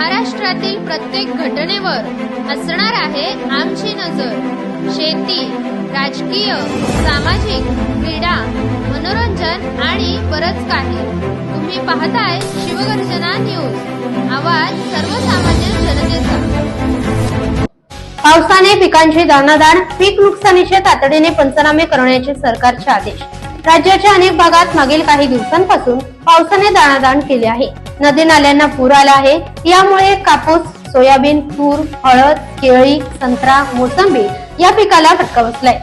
महाराष्ट्रातील प्रत्येक घटनेवर असणार आहे आमची नजर. शेती राजकीय सामाजिक क्रीडा मनोरंजन आणि बरच काही. तुम्ही पाहताय शिवगर्जना न्यूज. आवाज सर्वसामान्य जनतेचा. पावसाने पिकांची दाणादाण पीक नुकसानीचे तातडीने पंचनामे करण्याचे सरकारचे आदेश. राज्याच्या अनेक भागात मागील काही दिवसांपासून पावसाने दाणादाण केले आहे. नदी नाल्यांना पूर आला आहे. यामुळे कापूस सोयाबीन तूर हळद केळी संत्रा मोसंबी या पिकाला फटका बसलाय.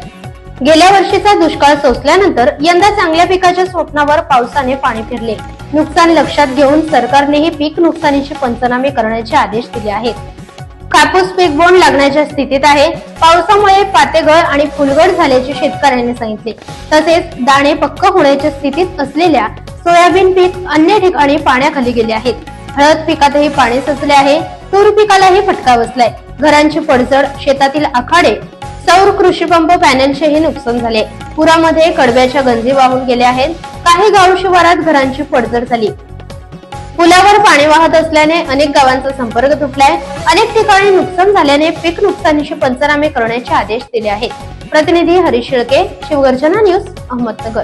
गेल्या वर्षीचा दुष्काळ सोसल्यानंतर यंदा चांगल्या पिकाच्या स्वप्नावर पावसाने पाणी फिरले. नुकसान लक्षात घेऊन सरकारनेही पीक नुकसानीचे पंचनामे करण्याचे आदेश दिले आहेत. कापूस पीक बोंड लागण्याच्या स्थितीत आहे. पावसामुळे पातेगळ आणि फुलगड झाल्याचे शेतकऱ्यांनी सांगितले. तसेच दाणे पक्क होण्याच्या स्थितीत असलेल्या सोयाबीन पीक अन्य ठिकाणी पाण्याखाली गेले आहेत हळद पिकातही पाणी साचले आहे. तूर पिकालाही फटका बसलाय. घरांची पडझड शेतातील आखाडे सौर कृषी पंप पॅनलचेही नुकसान झाले. पुरामध्ये कडब्याच्या गंजी वाहून गेल्या आहेत. काही गाव शिवारात घरांची पडझड झाली. पुलावर पाणी वाहत असल्याने अनेक गावांचा संपर्क तुटलाय. अनेक ठिकाणी नुकसान झाल्याने पीक नुकसानीचे पंचनामे करण्याचे आदेश दिले आहेत. प्रतिनिधी हरीश शिळके शिवगर्जना न्यूज अहमदनगर.